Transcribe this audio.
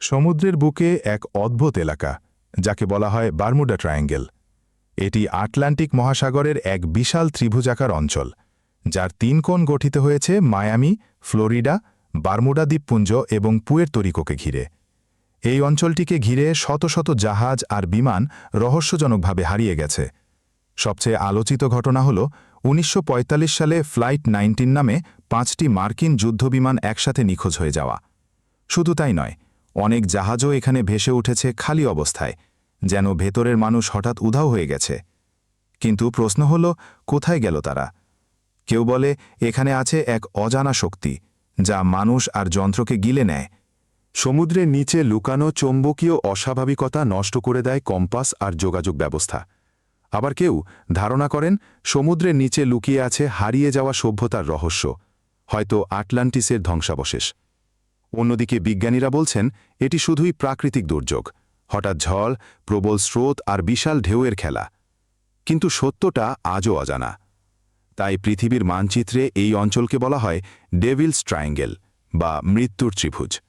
সমুদ্রের বুকে এক অদ্ভুত এলাকা, যাকে বলা হয় বারমুডা ট্রায়াঙ্গেল। এটি আটলান্টিক মহাসাগরের এক বিশাল ত্রিভুজাকার অঞ্চল, যার তিন কোণ গঠিত হয়েছে মায়ামি, ফ্লোরিডা, বারমুডা দ্বীপপুঞ্জ এবং পুয়ের তরিকোকে ঘিরে। এই অঞ্চলটিকে ঘিরে শত শত জাহাজ আর বিমান রহস্যজনকভাবে হারিয়ে গেছে। সবচেয়ে আলোচিত ঘটনা হল উনিশশো পঁয়তাল্লিশ সালে ফ্লাইট নাইনটিন নামে পাঁচটি মার্কিন যুদ্ধবিমান একসাথে নিখোঁজ হয়ে যাওয়া। শুধু তাই নয় অনেক জাহাজও এখানে ভেসে উঠেছে খালি অবস্থায়, যেন ভেতরের মানুষ হঠাৎ উধাও হয়ে গেছে। কিন্তু প্রশ্ন হল, কোথায় গেল তারা? কেউ বলে, এখানে আছে এক অজানা শক্তি, যা মানুষ আর যন্ত্রকে গিলে নেয়। সমুদ্রের নিচে লুকানো চৌম্বকীয় অস্বাভাবিকতা নষ্ট করে দেয় কম্পাস আর যোগাযোগ ব্যবস্থা। আবার কেউ ধারণা করেন, সমুদ্রের নিচে লুকিয়ে আছে হারিয়ে যাওয়া সভ্যতার রহস্য, হয়তো আটলান্টিসের ধ্বংসাবশেষ। অন্যদিকে বিজ্ঞানীরা বলছেন, এটি শুধুই প্রাকৃতিক দুর্যোগ। হঠাৎ ঝড়, প্রবল স্রোত আর বিশাল ঢেউয়ের খেলা। কিন্তু সত্যটা আজও অজানা। তাই পৃথিবীর মানচিত্রে এই অঞ্চলকে বলা হয় ডেভিলস ট্রায়াঙ্গেল বা মৃত্যুর ত্রিভুজ।